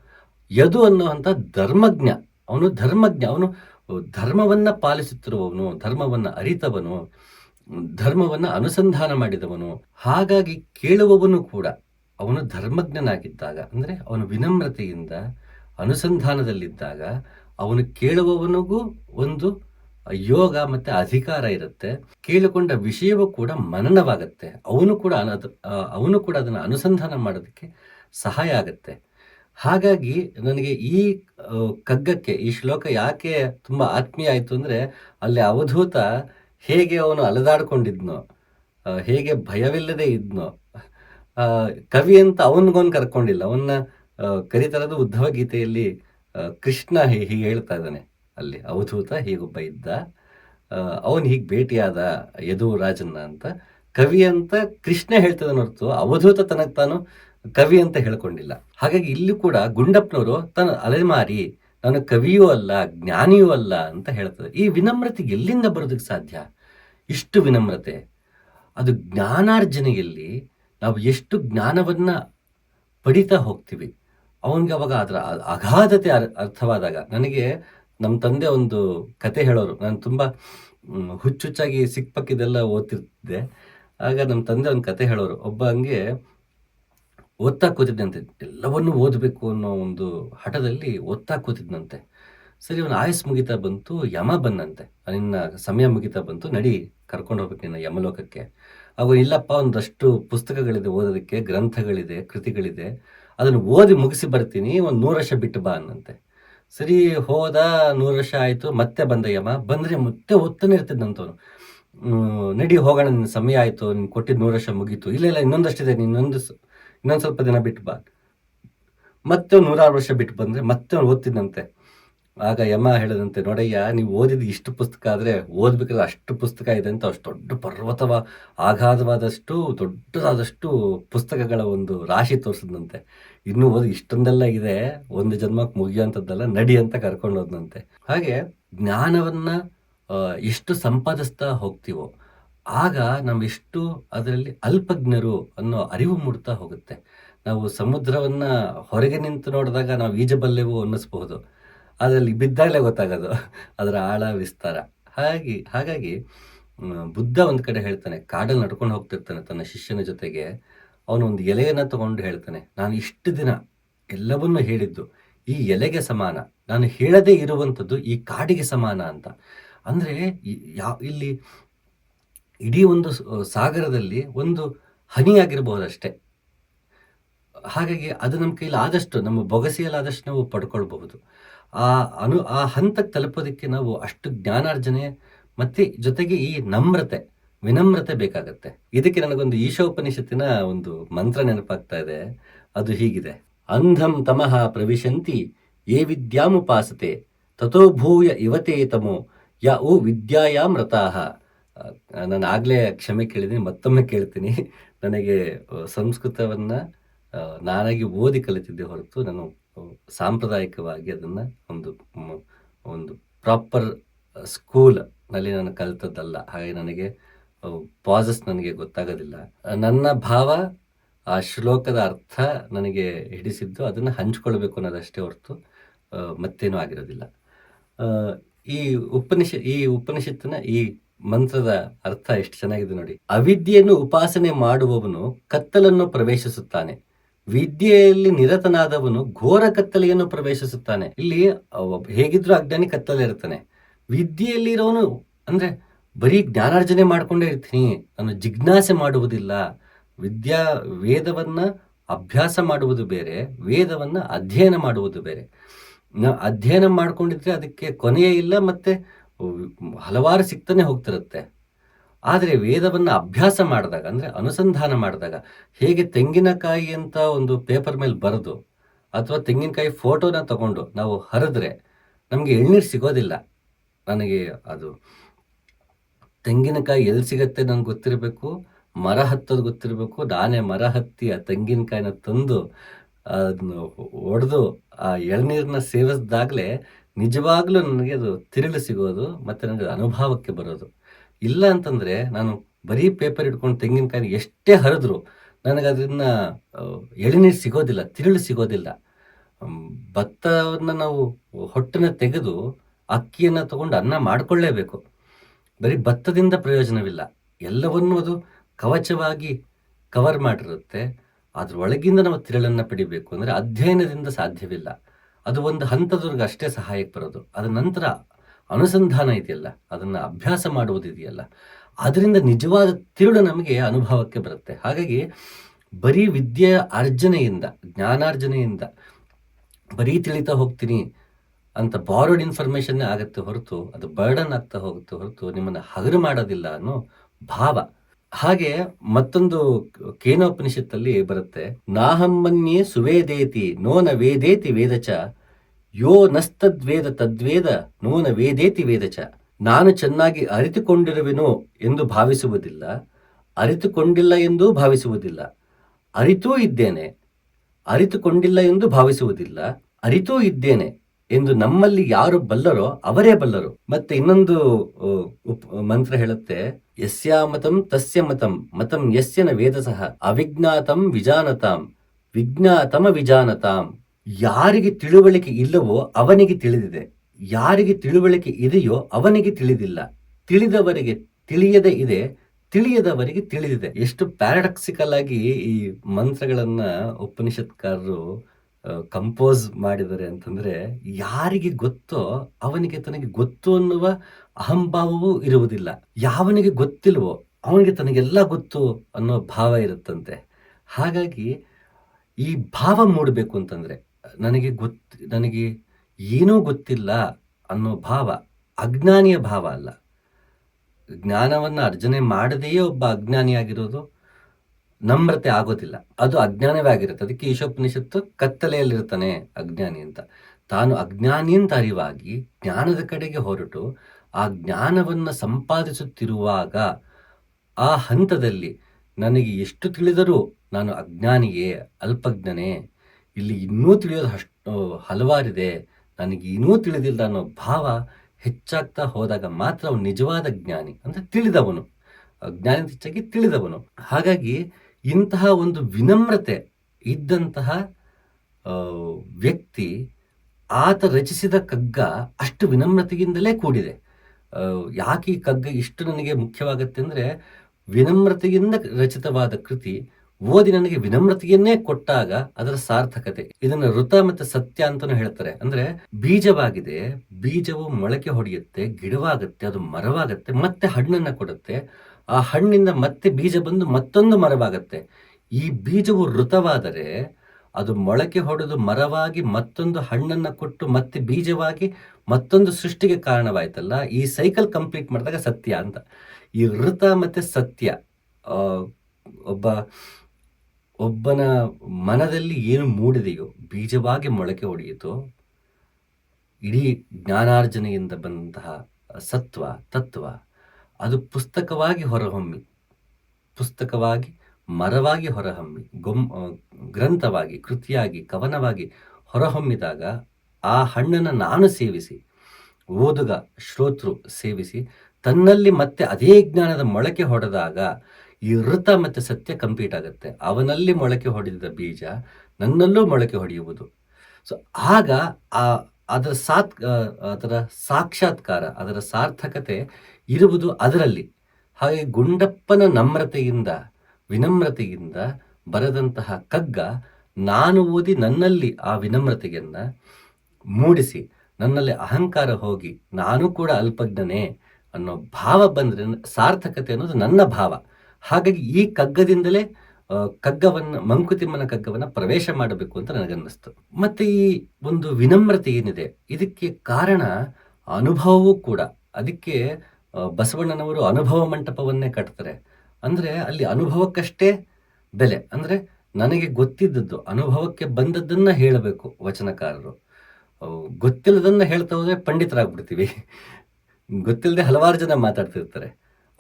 ಯದು ಅನ್ನುವಂಥ ಧರ್ಮಜ್ಞ. ಅವನು ಧರ್ಮಜ್ಞ. ಅವನು ಧರ್ಮವನ್ನ ಪಾಲಿಸುತ್ತಿರುವವನು, ಧರ್ಮವನ್ನ ಅರಿತವನು, ಧರ್ಮವನ್ನ ಅನುಸಂಧಾನ ಮಾಡಿದವನು. ಹಾಗಾಗಿ ಕೇಳುವವನು ಕೂಡ ಅವನು ಧರ್ಮಜ್ಞನಾಗಿದ್ದಾಗ, ಅಂದರೆ ಅವನು ವಿನಮ್ರತೆಯಿಂದ ಅನುಸಂಧಾನದಲ್ಲಿದ್ದಾಗ, ಅವನು ಕೇಳುವವನಿಗೂ ಒಂದು ಯೋಗ ಮತ್ತೆ ಅಧಿಕಾರ ಇರುತ್ತೆ. ಕೇಳಿಕೊಂಡ ವಿಷಯವೂ ಕೂಡ ಮನನವಾಗುತ್ತೆ. ಅವನು ಕೂಡ ಅವನು ಕೂಡ ಅದನ್ನು ಅನುಸಂಧಾನ ಮಾಡೋದಕ್ಕೆ ಸಹಾಯ ಆಗುತ್ತೆ. ಹಾಗಾಗಿ ನನಗೆ ಈ ಕಗ್ಗಕ್ಕೆ ಈ ಶ್ಲೋಕ ಯಾಕೆ ತುಂಬಾ ಆತ್ಮೀಯ ಆಯ್ತು ಅಂದ್ರೆ, ಅಲ್ಲಿ ಅವಧೂತ ಹೇಗೆ ಅವನು ಅಲೆದಾಡ್ಕೊಂಡಿದ್ನೋ ಹೇಗೆ ಭಯವಿಲ್ಲದೆ ಇದ್ನೋ ಕವಿ ಅಂತ ಅವನಿಗೊಂದು ಕರ್ಕೊಂಡಿಲ್ಲ. ಅವನ್ನ ಕರಿತರದು ಉದ್ಧವ ಗೀತೆಯಲ್ಲಿ ಕೃಷ್ಣ ಹೀಗೆ ಹೇಳ್ತಾ ಇದ್ದಾನೆ. ಅಲ್ಲಿ ಅವಧೂತ ಹೀಗೊಬ್ಬ ಇದ್ದ ಅವನು ಹೀಗೆ ಭೇಟಿಯಾದ ಯದು ರಾಜನ್ನ ಅಂತ ಕವಿ ಅಂತ ಕೃಷ್ಣ ಹೇಳ್ತದನ ಹೊರತು ಅವಧೂತ ತನಗೆ ತಾನು ಕವಿ ಅಂತ ಹೇಳ್ಕೊಂಡಿಲ್ಲ. ಹಾಗಾಗಿ ಇಲ್ಲಿ ಕೂಡ ಗುಂಡಪ್ಪನವರು ತನ್ನ ಅಲೆಮಾರಿ ನಾನು ಕವಿಯೂ ಅಲ್ಲ, ಜ್ಞಾನಿಯೂ ಅಲ್ಲ ಅಂತ ಹೇಳ್ತದೆ. ಈ ವಿನಮ್ರತೆ ಎಲ್ಲಿಂದ ಬರೋದಕ್ಕೆ ಸಾಧ್ಯ? ಇಷ್ಟು ವಿನಮ್ರತೆ. ಅದು ಜ್ಞಾನಾರ್ಜನೆಯಲ್ಲಿ ನಾವು ಎಷ್ಟು ಜ್ಞಾನವನ್ನ ಪಡಿತಾ ಹೋಗ್ತೀವಿ. ಅವನಿಗೆ ಅವಾಗ ಅದರ ಅಗಾಧತೆ ಅರ್- ಅರ್ಥವಾದಾಗ ನನಗೆ ನಮ್ಮ ತಂದೆ ಒಂದು ಕತೆ ಹೇಳೋರು. ನಾನು ತುಂಬ ಹುಚ್ಚುಚ್ಚಾಗಿ ಸಿಕ್ಕಪಕ್ಕಿದೆಲ್ಲ ಓದ್ತಿರ್ತಿದ್ದೆ ಆಗ ನಮ್ಮ ತಂದೆ ಒಂದು ಕತೆ ಹೇಳೋರು. ಒಬ್ಬ ಹಂಗೆ ಓದ್ತಾ ಕೂತಿದ್ದಂತೆ ಎಲ್ಲವನ್ನೂ ಓದಬೇಕು ಅನ್ನೋ ಒಂದು ಹಠದಲ್ಲಿ ಓದ್ತಾ ಕೂತಿದ್ನಂತೆ. ಸರಿ, ಅವನು ಆಯಸ್ ಮುಗಿತಾ ಬಂತು, ಯಮ ಬಂದಂತೆ. ನಿನ್ನ ಸಮಯ ಮುಗಿತಾ ಬಂತು, ನಡಿ ಕರ್ಕೊಂಡು ಹೋಗ್ಬೇಕು ನಿನ್ನ ಯಮಲೋಕಕ್ಕೆ. ಅವ ಇಲ್ಲಪ್ಪ, ಒಂದಷ್ಟು ಪುಸ್ತಕಗಳಿದೆ ಓದೋದಕ್ಕೆ, ಗ್ರಂಥಗಳಿದೆ, ಕೃತಿಗಳಿದೆ. ಅದನ್ನು ಓದಿ ಮುಗಿಸಿ ಬರ್ತೀನಿ, ಒಂದು ನೂರು ವರ್ಷ ಬಿಟ್ಟು ಬಾ ಅನ್ನಂತೆ. ಸರಿ ಹೋದ ನೂರು ವರ್ಷ ಆಯಿತು, ಮತ್ತೆ ಬಂದ ಯಮ ಬಂದರೆ ಮತ್ತೆ ಒತ್ತನೇ ಇರ್ತಿದ್ದಂಥವ್ನು ನಡಿ ಹೋಗೋಣ ನಿನ್ನ ಸಮಯ ಆಯಿತು ನಿನ್ನ ಕೊಟ್ಟಿದ್ದು ನೂರು ವರ್ಷ ಮುಗೀತು. ಇಲ್ಲ ಇಲ್ಲ ಇನ್ನೊಂದಷ್ಟಿದೆ ಇನ್ನೊಂದು ಇನ್ನೊಂದು ಸ್ವಲ್ಪ ದಿನ ಬಿಟ್ಟು ಬಾ. ಮತ್ತೆ ನೂರಾರು ವರ್ಷ ಬಿಟ್ಟು ಬಂದರೆ ಮತ್ತೆ ಅವ್ನು ಓದ್ತಿದ್ದಂತೆ. ಆಗ ಯಮ ಹೇಳಿದಂತೆ, ನೋಡಯ್ಯ, ನೀವು ಓದಿದ ಇಷ್ಟು ಪುಸ್ತಕ ಆದರೆ ಓದ್ಬೇಕಾದ್ರೆ ಅಷ್ಟು ಪುಸ್ತಕ ಇದೆ ಅಂತ ಅಷ್ಟು ದೊಡ್ಡ ಪರ್ವತವ, ಆಘಾತವಾದಷ್ಟು ದೊಡ್ಡದಾದಷ್ಟು ಪುಸ್ತಕಗಳ ಒಂದು ರಾಶಿ ತೋರಿಸಿದಂತೆ ಇನ್ನೂ ಓದಿ ಇಷ್ಟೊಂದೆಲ್ಲ ಇದೆ, ಒಂದು ಜನ್ಮಕ್ಕೆ ಮುಗಿಯುವಂಥದ್ದೆಲ್ಲ ನಡಿ ಅಂತ ಕರ್ಕೊಂಡು ಹೋದ್ನಂತೆ ಹಾಗೆ ಜ್ಞಾನವನ್ನು ಎಷ್ಟು ಸಂಪಾದಿಸ್ತಾ ಹೋಗ್ತೀವೋ, ಆಗ ನಾವೆಷ್ಟು ಅದರಲ್ಲಿ ಅಲ್ಪಜ್ಞರು ಅನ್ನೋ ಅರಿವು ಮೂಡ್ತಾ ಹೋಗುತ್ತೆ. ನಾವು ಸಮುದ್ರವನ್ನ ಹೊರಗೆ ನಿಂತು ನೋಡಿದಾಗ ನಾವು ಈಜಬಲ್ಲೆವು ಅನ್ನಿಸ್ಬಹುದು. ಅದರಲ್ಲಿ ಬಿದ್ದಾಗಲೇ ಗೊತ್ತಾಗೋದು, ಅದರ ಆಳ, ವಿಸ್ತಾರ. ಹಾಗೆ, ಹಾಗಾಗಿ ಬುದ್ಧ ಒಂದು ಕಡೆ ಹೇಳ್ತಾನೆ ಕಾಡಲ್ಲಿ ನಡ್ಕೊಂಡು ಹೋಗ್ತಿರ್ತಾನೆ ತನ್ನ ಶಿಷ್ಯನ ಜೊತೆಗೆ. ಅವನು ಒಂದು ಎಲೆಯನ್ನು ತಗೊಂಡು ಹೇಳ್ತಾನೆ, ನಾನು ಇಷ್ಟು ದಿನ ಎಲ್ಲವನ್ನು ಹೇಳಿದ್ದು ಈ ಎಲೆಗೆ ಸಮಾನ. ನಾನು ಹೇಳದೇ ಇರುವಂಥದ್ದು ಈ ಕಾಡಿಗೆ ಸಮಾನ ಅಂತ. ಅಂದರೆ ಯಾವ ಇಲ್ಲಿ ಇಡೀ ಒಂದು ಸಾಗರದಲ್ಲಿ ಒಂದು ಹನಿಯಾಗಿರಬಹುದಷ್ಟೇ ಹಾಗಾಗಿ ಅದು ನಮ್ಮ ಕೈಲಿ ಆದಷ್ಟು, ನಮ್ಮ ಬೊಗಸೆಯಲ್ಲಾದಷ್ಟು ನಾವು ಪಡ್ಕೊಳ್ಬಹುದು. ಆ ಅನು, ಆ ಹಂತಕ್ಕೆ ತಲುಪೋದಕ್ಕೆ ನಾವು ಅಷ್ಟು ಜ್ಞಾನಾರ್ಜನೆ ಮತ್ತು ಜೊತೆಗೆ ಈ ನಮ್ರತೆ ವಿನಮ್ರತೆ ಬೇಕಾಗತ್ತೆ. ಇದಕ್ಕೆ ನನಗೊಂದು ಈಶೋಪನಿಷತ್ತಿನ ಒಂದು ಮಂತ್ರ ನೆನಪಾಗ್ತಾ ಇದೆ. ಅದು ಹೀಗಿದೆ. ಅಂಧಂ ತಮಃ ಪ್ರವಿಶಂತಿ, ಯೇ ವಿದ್ಯಾಮುಪಾಸತೆ ತಥೋ ಭೂಯ ತಮೋ, ಯ ಓ ವಿದ್ಯಾಯಾಂ ರತಾಹ ನಾನು ಆಗಲೇ ಕ್ಷಮೆ ಕೇಳಿದ್ದೀನಿ, ಮತ್ತೊಮ್ಮೆ ಕೇಳ್ತೀನಿ. ನನಗೆ ಸಂಸ್ಕೃತವನ್ನು ನಾನಾಗಿ ಓದಿ ಕಲಿತಿದ್ದೆ ಹೊರತು ನಾನು ಸಾಂಪ್ರದಾಯಿಕವಾಗಿ ಅದನ್ನ ಒಂದು ಒಂದು ಪ್ರಾಪರ್ ಸ್ಕೂಲ್ನಲ್ಲಿ ನಾನು ಕಲಿತದ್ದಲ್ಲ. ಹಾಗೆ ನನಗೆ ಪಾಸಸ್ ನನಗೆ ಗೊತ್ತಾಗೋದಿಲ್ಲ. ನನ್ನ ಭಾವ ಆ ಶ್ಲೋಕದ ಅರ್ಥ ನನಗೆ ಹಿಡಿಸಿದ್ದು ಅದನ್ನು ಹಂಚ್ಕೊಳ್ಬೇಕು ಅನ್ನೋದಷ್ಟೇ ಹೊರತು ಮತ್ತೇನೂ ಆಗಿರೋದಿಲ್ಲ. ಈ ಉಪನಿಷ, ಈ ಉಪನಿಷತ್ತಿನ ಈ ಮಂತ್ರದ ಅರ್ಥ ಎಷ್ಟು ಚೆನ್ನಾಗಿದೆ ನೋಡಿ. ಅವಿದ್ಯೆಯನ್ನು ಉಪಾಸನೆ ಮಾಡುವವನು ಕತ್ತಲನ್ನು ಪ್ರವೇಶಿಸುತ್ತಾನೆ. ವಿದ್ಯೆಯಲ್ಲಿ ನಿರತನಾದವನು ಘೋರ ಕತ್ತಲೆಯನ್ನು ಪ್ರವೇಶಿಸುತ್ತಾನೆ. ಇಲ್ಲಿ ಹೇಗಿದ್ರೂ ಅಜ್ಞಾನಿ ಕತ್ತಲೆ ಇರ್ತಾನೆ ವಿದ್ಯೆಯಲ್ಲಿರೋನು ಅಂದ್ರೆ ಬರೀ ಜ್ಞಾನಾರ್ಜನೆ ಮಾಡಿಕೊಂಡೇ ಇರ್ತೀನಿ. ನಾನು ಜಿಜ್ಞಾಸೆ ಮಾಡುವುದಿಲ್ಲ. ವಿದ್ಯಾ, ವೇದವನ್ನ ಅಭ್ಯಾಸ ಮಾಡುವುದು ಬೇರೆ. ವೇದವನ್ನ ಅಧ್ಯಯನ ಮಾಡುವುದು ಬೇರೆ. ನಾವು ಅಧ್ಯಯನ ಮಾಡ್ಕೊಂಡಿದ್ರೆ ಅದಕ್ಕೆ ಕೊನೆಯೇ ಇಲ್ಲ ಮತ್ತೆ ಹಲವಾರು ಸಿಗ್ತಾನೆ ಹೋಗ್ತಿರುತ್ತೆ. ಆದರೆ ವೇದವನ್ನು ಅಭ್ಯಾಸ ಮಾಡಿದಾಗ, ಅಂದರೆ ಅನುಸಂಧಾನ ಮಾಡಿದಾಗ, ಹೇಗೆ ತೆಂಗಿನಕಾಯಿ ಅಂತ ಒಂದು ಪೇಪರ್ ಮೇಲೆ ಬರೆದು ಅಥವಾ ತೆಂಗಿನಕಾಯಿ ಫೋಟೋನ ತಗೊಂಡು ನಾವು ಹರಿದ್ರೆ ನಮಗೆ ಎಳ್ನೀರು ಸಿಗೋದಿಲ್ಲ. ನನಗೆ ಅದು ತೆಂಗಿನಕಾಯಿ ಎಲ್ಲಿ ಸಿಗತ್ತೆ ನನಗೆ ಗೊತ್ತಿರಬೇಕು. ಮರ ಹತ್ತೋದು ಗೊತ್ತಿರಬೇಕು. ನಾನೇ ಮರ ಹತ್ತಿ ಆ ತೆಂಗಿನಕಾಯಿನ ತಂದು ಅದನ್ನು ಒಡೆದು ಆ ಎಳನೀರನ್ನ ಸೇವಿಸಿದಾಗಲೇ ನಿಜವಾಗ್ಲೂ ನನಗೆ ಅದು ತಿರುಳು ಸಿಗೋದು ಮತ್ತು ನನಗೆ ಅನುಭವಕ್ಕೆ ಬರೋದು. ಇಲ್ಲ ಅಂತಂದರೆ ನಾನು ಬರೀ ಪೇಪರ್ ಇಟ್ಕೊಂಡು ತೆಂಗಿನಕಾಯಿ ಎಷ್ಟೇ ಹರಿದ್ರು ನನಗೆ ಅದನ್ನ ಎಳನೀರು ಸಿಗೋದಿಲ್ಲ, ತಿರುಳು ಸಿಗೋದಿಲ್ಲ. ಭತ್ತವನ್ನು ನಾವು ಹೊಟ್ಟನ್ನ ತೆಗೆದು ಅಕ್ಕಿಯನ್ನು ತಗೊಂಡು ಅನ್ನ ಮಾಡ್ಕೊಳ್ಳೇಬೇಕು. ಬರೀ ಭತ್ತದಿಂದ ಪ್ರಯೋಜನವಿಲ್ಲ. ಎಲ್ಲವನ್ನೂ ಅದು ಕವಚವಾಗಿ ಕವರ್ ಮಾಡಿರುತ್ತೆ. ಅದ್ರ ಒಳಗಿಂದ ನಾವು ತಿರಳನ್ನು ಪಡಿಬೇಕು ಅಂದರೆ ಅಧ್ಯಯನದಿಂದ ಸಾಧ್ಯವಿಲ್ಲ. ಅದು ಒಂದು ಹಂತದವರೆಗೆ ಅಷ್ಟೇ ಸಹಾಯಕ್ಕೆ ಬರೋದು. ಅದ ನಂತರ ಅನುಸಂಧಾನ ಇದೆಯಲ್ಲ, ಅದನ್ನು ಅಭ್ಯಾಸ ಮಾಡುವುದಿದೆಯಲ್ಲ ಅದರಿಂದ ನಿಜವಾದ ತಿರುಳು ನಮಗೆ ಅನುಭವಕ್ಕೆ ಬರುತ್ತೆ. ಹಾಗಾಗಿ ಬರೀ ವಿದ್ಯೆಯ ಅರ್ಜನೆಯಿಂದ, ಜ್ಞಾನಾರ್ಜನೆಯಿಂದ ಬರೀ ತಿಳಿತಾ ಹೋಗ್ತೀನಿ ಅಂತ ಬಾರೋಡ್ ಇನ್ಫಾರ್ಮೇಶನ್ ಆಗುತ್ತೆ ಹೊರತು, ಅದು ಬರ್ಡನ್ ಆಗ್ತಾ ಹೋಗುತ್ತೆ ಹೊರತು ನಿಮ್ಮನ್ನ ಹಗರು ಮಾಡೋದಿಲ್ಲ ಅನ್ನೋ ಭಾವ. ಹಾಗೆ ಮತ್ತೊಂದು ಕೇನೋಪನಿಷತ್ತಲ್ಲಿ ಬರುತ್ತೆ, ನಾಹಮ್ಮನ್ಯೇ ಸುವೇದೇತಿ ನೋನ ವೇದೇತಿ ವೇದಚ, ಯೋ ನಸ್ತದ್ವೇದ ತದ್ವೇದ ನೋನ ವೇದೇತಿ ವೇದಚ. ನಾನು ಚೆನ್ನಾಗಿ ಅರಿತುಕೊಂಡಿರುವೆನೋ ಎಂದು ಭಾವಿಸುವುದಿಲ್ಲ, ಅರಿತುಕೊಂಡಿಲ್ಲ ಎಂದೂ ಭಾವಿಸುವುದಿಲ್ಲ. ಅರಿತೂ ಇದ್ದೇನೆ, ಅರಿತುಕೊಂಡಿಲ್ಲ ಎಂದು ಭಾವಿಸುವುದಿಲ್ಲ, ಅರಿತೂ ಇದ್ದೇನೆ. ಎಂದು ನಮ್ಮಲ್ಲಿ ಯಾರು ಬಲ್ಲರೋ ಅವರೇ ಬಲ್ಲರು. ಮತ್ತೆ ಇನ್ನೊಂದು ಮಂತ್ರ ಹೇಳುತ್ತೆ, ಯಸ್ಯ ಮತಂ ತಸ್ಯ ಮತಂ ಮತಂ ಯಸ್ಯನ ವೇದಸಃ ಅವಿಜ್ಞಾತಂ ವಿಜಾನತಾಂ, ವಿಜ್ಞಾತಮ ವಿಜಾನತಾಂ. ಯಾರಿಗೆ ತಿಳುವಳಿಕೆ ಇಲ್ಲವೋ ಅವನಿಗೆ ತಿಳಿದಿದೆ. ಯಾರಿಗೆ ತಿಳುವಳಿಕೆ ಇದೆಯೋ ಅವನಿಗೆ ತಿಳಿದಿಲ್ಲ. ತಿಳಿದವರಿಗೆ ತಿಳಿಯದೆ ಇದೆ, ತಿಳಿಯದವರಿಗೆ ತಿಳಿದಿದೆ. ಎಷ್ಟು ಪ್ಯಾರಾಡಕ್ಸಿಕಲ್ ಆಗಿ ಈ ಮಂತ್ರಗಳನ್ನ ಉಪನಿಷತ್ಕಾರರು ಕಂಪೋಸ್ ಮಾಡಿದ್ದಾರೆ ಅಂತಂದ್ರೆ ಯಾರಿಗೆ ಗೊತ್ತೋ ಅವನಿಗೆ ತನಗೆ ಗೊತ್ತು ಅನ್ನುವ ಅಹಂಭಾವವೂ ಇರುವುದಿಲ್ಲ. ಯಾವನಿಗೆ ಗೊತ್ತಿಲ್ವೋ ಅವನಿಗೆ ತನಗೆಲ್ಲ ಗೊತ್ತು ಅನ್ನೋ ಭಾವ ಇರುತ್ತಂತೆ. ಹಾಗಾಗಿ ಈ ಭಾವ ಮೂಡಬೇಕು ಅಂತಂದ್ರೆ ನನಗೆ ಗೊತ್ತು, ನನಗೆ ಏನೂ ಗೊತ್ತಿಲ್ಲ ಅನ್ನೋ ಭಾವ ಅಜ್ಞಾನಿಯ ಭಾವ ಅಲ್ಲ. ಜ್ಞಾನವನ್ನು ಅರ್ಜನೆ ಮಾಡದೆಯೇ ಒಬ್ಬ ಅಜ್ಞಾನಿಯಾಗಿರೋದು. ನಮ್ರತೆ ಆಗೋದಿಲ್ಲ. ಅದು ಅಜ್ಞಾನವೇ ಆಗಿರುತ್ತೆ ಅದಕ್ಕೆ ಈಶೋಪನಿಷತ್ತು ಕತ್ತಲೆಯಲ್ಲಿರ್ತಾನೆ ಅಜ್ಞಾನಿ ಅಂತ. ತಾನು ಅಜ್ಞಾನಿ ಅಂತ ಅರಿವಾಗಿ ಜ್ಞಾನದ ಕಡೆಗೆ ಹೊರಟು ಆ ಜ್ಞಾನವನ್ನು ಸಂಪಾದಿಸುತ್ತಿರುವಾಗ ಆ ಹಂತದಲ್ಲಿ ನನಗೆ ಎಷ್ಟು ತಿಳಿದರೂ ನಾನು ಅಜ್ಞಾನಿಯೇ, ಅಲ್ಪಜ್ಞನೇ, ಇಲ್ಲಿ ಇನ್ನೂ ತಿಳಿಯೋದು ಅಷ್ಟು ಹಲವಾರಿದೆ, ನನಗೆ ಇನ್ನೂ ತಿಳಿದಿಲ್ಲ ಅನ್ನೋ ಭಾವ ಹೆಚ್ಚಾಗ್ತಾ ಹೋದಾಗ ಮಾತ್ರ ಅವನು ನಿಜವಾದ ಜ್ಞಾನಿ ಅಂದರೆ ತಿಳಿದವನು. ಜ್ಞಾನಿ ಹೆಚ್ಚಾಗಿ ತಿಳಿದವನು. ಹಾಗಾಗಿ ಇಂತಹ ಒಂದು ವಿನಮ್ರತೆ ಇದ್ದಂತಹ ವ್ಯಕ್ತಿ ಆತ ರಚಿಸಿದ ಕಗ್ಗ ಅಷ್ಟು ವಿನಮ್ರತೆಯಿಂದಲೇ ಕೂಡಿದೆ. ಯಾಕೆ ಈ ಕಗ್ಗ ಇಷ್ಟು ನನಗೆ ಮುಖ್ಯವಾಗುತ್ತೆ ಅಂದರೆ, ವಿನಮ್ರತೆಯಿಂದ ರಚಿತವಾದ ಕೃತಿ ಓದಿ ನನಗೆ ವಿನಮ್ರತೆಯನ್ನೇ ಕೊಟ್ಟಾಗ ಅದರ ಸಾರ್ಥಕತೆ. ಇದನ್ನ ಋತ ಮತ್ತು ಸತ್ಯ ಅಂತಾನು ಹೇಳ್ತಾರೆ. ಅಂದ್ರೆ, ಬೀಜವಾಗಿದೆ, ಬೀಜವು ಮೊಳಕೆ ಹೊಡೆಯುತ್ತೆ, ಗಿಡವಾಗುತ್ತೆ, ಅದು ಮರವಾಗುತ್ತೆ, ಮತ್ತೆ ಹಣ್ಣನ್ನು ಕೊಡುತ್ತೆ ಆ ಹಣ್ಣಿಂದ ಮತ್ತೆ ಬೀಜ ಬಂದು ಮತ್ತೊಂದು ಮರವಾಗುತ್ತೆ. ಈ ಬೀಜವು ಋತವಾದರೆ ಅದು ಮೊಳಕೆ ಹೊಡೆದು ಮರವಾಗಿ ಮತ್ತೊಂದು ಹಣ್ಣನ್ನು ಕೊಟ್ಟು ಮತ್ತೆ ಬೀಜವಾಗಿ ಮತ್ತೊಂದು ಸೃಷ್ಟಿಗೆ ಕಾರಣವಾಯ್ತಲ್ಲ? ಈ ಸೈಕಲ್ ಕಂಪ್ಲೀಟ್ ಮಾಡಿದಾಗ ಸತ್ಯ ಅಂತ. ಈ ಋತ ಮತ್ತೆ ಸತ್ಯ ಒಬ್ಬ, ಒಬ್ಬನ ಮನದಲ್ಲಿ ಏನು ಮೂಡಿದೆಯೋ, ಬೀಜವಾಗಿ ಮೊಳಕೆ ಹೊಡೆಯಿತು ಇಡೀ ಜ್ಞಾನಾರ್ಜನೆಯಿಂದ ಬಂದಂತಹ ಸತ್ವ, ತತ್ವ ಅದು ಪುಸ್ತಕವಾಗಿ ಹೊರಹೊಮ್ಮಿ. ಪುಸ್ತಕವಾಗಿ, ಮರವಾಗಿ ಹೊರಹೊಮ್ಮಿ, ಗೊಮ್ ಗ್ರಂಥವಾಗಿ, ಕೃತಿಯಾಗಿ, ಕವನವಾಗಿ ಹೊರಹೊಮ್ಮಿದಾಗ ಆ ಹಣ್ಣನ್ನು ನಾನು ಸೇವಿಸಿ, ಓದುಗ, ಶ್ರೋತೃ ಸೇವಿಸಿ, ತನ್ನಲ್ಲಿ ಮತ್ತೆ ಅದೇ ಜ್ಞಾನದ ಮೊಳಕೆ ಹೊಡೆದಾಗ ಈ ಋತ ಮತ್ತು ಸತ್ಯ ಕಂಪ್ಲೀಟ್ ಆಗುತ್ತೆ. ಅವನಲ್ಲಿ ಮೊಳಕೆ ಹೊಡೆದ ಬೀಜ ನನ್ನಲ್ಲೂ ಮೊಳಕೆ ಹೊಡೆಯುವುದು. ಸೊ ಆಗ ಆ ಅದರ ಸಾತ್ ಅದರ ಸಾಕ್ಷಾತ್ಕಾರ, ಅದರ ಸಾರ್ಥಕತೆ ಇರುವುದು ಅದರಲ್ಲಿ. ಹಾಗೆ ಗುಂಡಪ್ಪನ ನಮ್ರತೆಯಿಂದ, ವಿನಮ್ರತೆಯಿಂದ ಬರೆದಂತಹ ಕಗ್ಗ ನಾನು ಓದಿ ನನ್ನಲ್ಲಿ ಆ ವಿನಮ್ರತೆಯನ್ನು ಮೂಡಿಸಿ, ನನ್ನಲ್ಲಿ ಅಹಂಕಾರ ಹೋಗಿ ನಾನು ಕೂಡ ಅಲ್ಪಜ್ಞನೇ ಅನ್ನೋ ಭಾವ ಬಂದರೆ ಸಾರ್ಥಕತೆ ಅನ್ನೋದು ನನ್ನ ಭಾವ. ಹಾಗಾಗಿ ಈ ಕಗ್ಗದಿಂದಲೇ ಕಗ್ಗವನ್ನು ಮಂಕುತಿಮ್ಮನ ಕಗ್ಗವನ್ನು ಪ್ರವೇಶ ಮಾಡಬೇಕು ಅಂತ ನನಗನ್ನಿಸ್ತು. ಮತ್ತು ಈ ಒಂದು ವಿನಮ್ರತೆ ಏನಿದೆ? ಇದಕ್ಕೆ ಕಾರಣ ಅನುಭವವೂ ಕೂಡ. ಅದಕ್ಕೆ ಬಸವಣ್ಣನವರು ಅನುಭವ ಮಂಟಪವನ್ನೇ ಕಟ್ತಾರೆ. ಅಂದರೆ ಅಲ್ಲಿ ಅನುಭವಕ್ಕಷ್ಟೇ ಬೆಲೆ. ಅಂದರೆ ನನಗೆ ಗೊತ್ತಿದ್ದದ್ದು, ಅನುಭವಕ್ಕೆ ಬಂದದ್ದನ್ನು ಹೇಳಬೇಕು ವಚನಕಾರರು. ಗೊತ್ತಿಲ್ಲದನ್ನು ಹೇಳ್ತಾ ಹೋದರೆ ಪಂಡಿತರಾಗ್ಬಿಡ್ತೀವಿ. ಗೊತ್ತಿಲ್ಲದೆ ಹಲವಾರು ಜನ ಮಾತಾಡ್ತಿರ್ತಾರೆ.